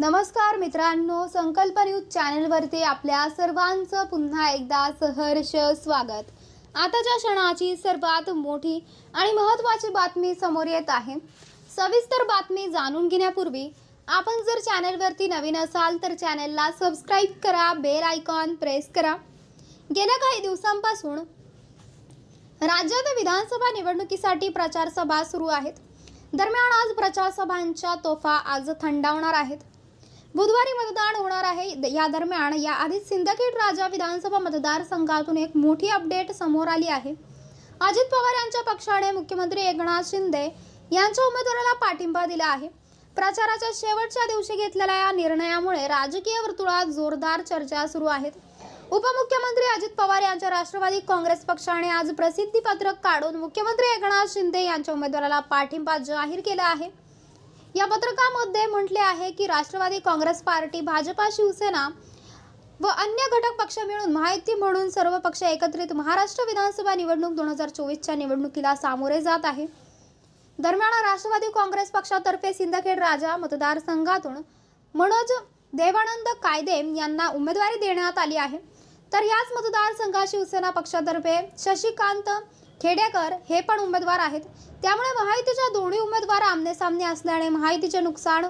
नमस्कार मित्रांनो संकल्प न्यूज चॅनलवरती आपल्या सर्वांचं पुन्हा एकदा सहर्ष स्वागत. आताच्या क्षणाची सर्वात मोठी आणि महत्त्वाची बातमी समोर येत आहे. सविस्तर बातमी जाणून घेण्यापूर्वी आपण जर चॅनलवरती नवीन असाल तर चॅनलला सबस्क्राईब करा बेल आयकॉन प्रेस करा. गेल्या काही दिवसांपासून राज्यात विधानसभा निवडणुकीसाठी प्रचारसभा सुरू आहेत. दरम्यान आज प्रचारसभांच्या तोफा आज थंडावणार आहेत. बुधवारी मतदान होणार आहे. द- या दरम्यान याआधीच सिंदखेड राजा विधानसभा मतदारसंघातून एक मोठी अपडेट समोर आली आहे. अजित पवार यांच्या पक्षाने मुख्यमंत्री एकनाथ शिंदे यांच्या उमेदवाराला पाठिंबा दिला आहे. प्रचाराच्या शेवटच्या दिवशी घेतलेल्या या निर्णयामुळे राजकीय वर्तुळात जोरदार चर्चा सुरू आहेत. उपमुख्यमंत्री अजित पवार यांच्या राष्ट्रवादी काँग्रेस पक्षाने आज प्रसिद्धी पत्रक काढून मुख्यमंत्री एकनाथ शिंदे यांच्या उमेदवाराला पाठिंबा जाहीर केला आहे. या पत्रकामध्ये म्हटले आहे की राष्ट्रवादी काँग्रेस पार्टी भाजपा शिवसेना व अन्य घटक पक्ष मिळून माहिती म्हणून सर्व पक्ष एकत्रित महाराष्ट्र विधानसभा निवडणूक दोन हजार चोवीसच्या निवडणुकीला सामोरे जात आहे. दरम्यान राष्ट्रवादी काँग्रेस पक्षातर्फे सिंदखेड राजा मतदारसंघातून मनोज देवानंद कायदे यांना उमेदवारी देण्यात आली आहे. तर याच मतदारसंघात शिवसेना पक्षातर्फे शशिकांत खेडेकर हे पण उमेदवार आहेत. त्यामुळे महायुतीच्या दोन्ही उमेदवार आमनेसामने असल्याने महायुतीचे नुकसान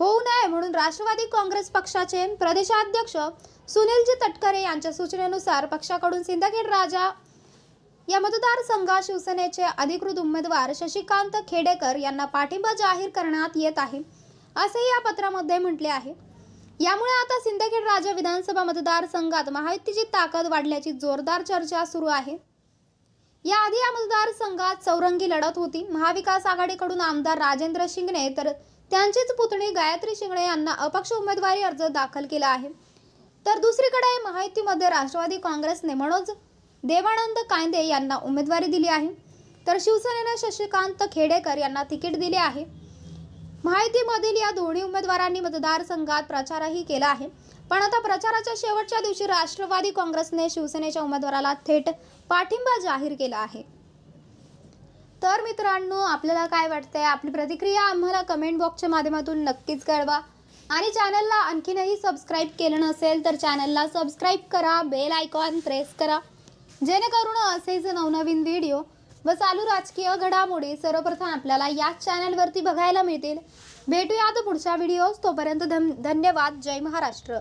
होऊ नये म्हणून राष्ट्रवादी काँग्रेस पक्षाचे प्रदेशाध्यक्ष सुनीलजी तटकरे यांच्या सूचनेनुसार पक्षाकडून सिंदखेड राजा या मतदारसंघात शिवसेनेचे अधिकृत उमेदवार शशिकांत खेडेकर यांना पाठिंबा जाहीर करण्यात येत आहे असेही या पत्रामध्ये म्हटले आहे. यामुळे आता सिंदखेड राजा विधानसभा मतदारसंघात महायुतीची ताकद वाढल्याची जोरदार चर्चा सुरू आहे. याआधी या मतदारसंघात चौरंगी लढत होती. महाविकास आघाडीकडून आमदार राजेंद्र शिंगणे तर त्यांचीच पुतणी गायत्री शिंगणे यांना अपक्ष उमेदवारी अर्ज दाखल केला आहे. तर दुसरीकडे महायुतीमध्ये राष्ट्रवादी काँग्रेसने मनोज देवानंद कांदे यांना उमेदवारी दिली आहे. तर शिवसेनेने शशिकांत खेडेकर यांना तिकीट दिले आहे. महायुतीमधील या दोन्ही उमेदवारांनी मतदारसंघात प्रचारही केला आहे. पण आता प्रचाराच्या शेवटच्या दिवशी राष्ट्रवादी काँग्रेसने शिवसेनेच्या उमेदवाराला थेट पाठिंबा जाहीर केला आहे. तर मित्रांनो आपल्याला काय वाटतंय? आपली प्रतिक्रिया आम्हाला कमेंट बॉक्सच्या माध्यमातून नक्कीच कळवा. आणि चॅनलला आणखीनही सबस्क्राईब केलं नसेल तर चॅनलला सबस्क्राईब करा बेल आयकॉन प्रेस करा. जेणेकरून असेच नवनवीन व्हिडिओ व चालू राजकीय घडामोडी सर्वप्रथम आपल्याला याच चॅनलवरती बघायला मिळतील. भेटूयात पुढच्या व्हिडिओज तोपर्यंत धन धन्यवाद. जय महाराष्ट्र.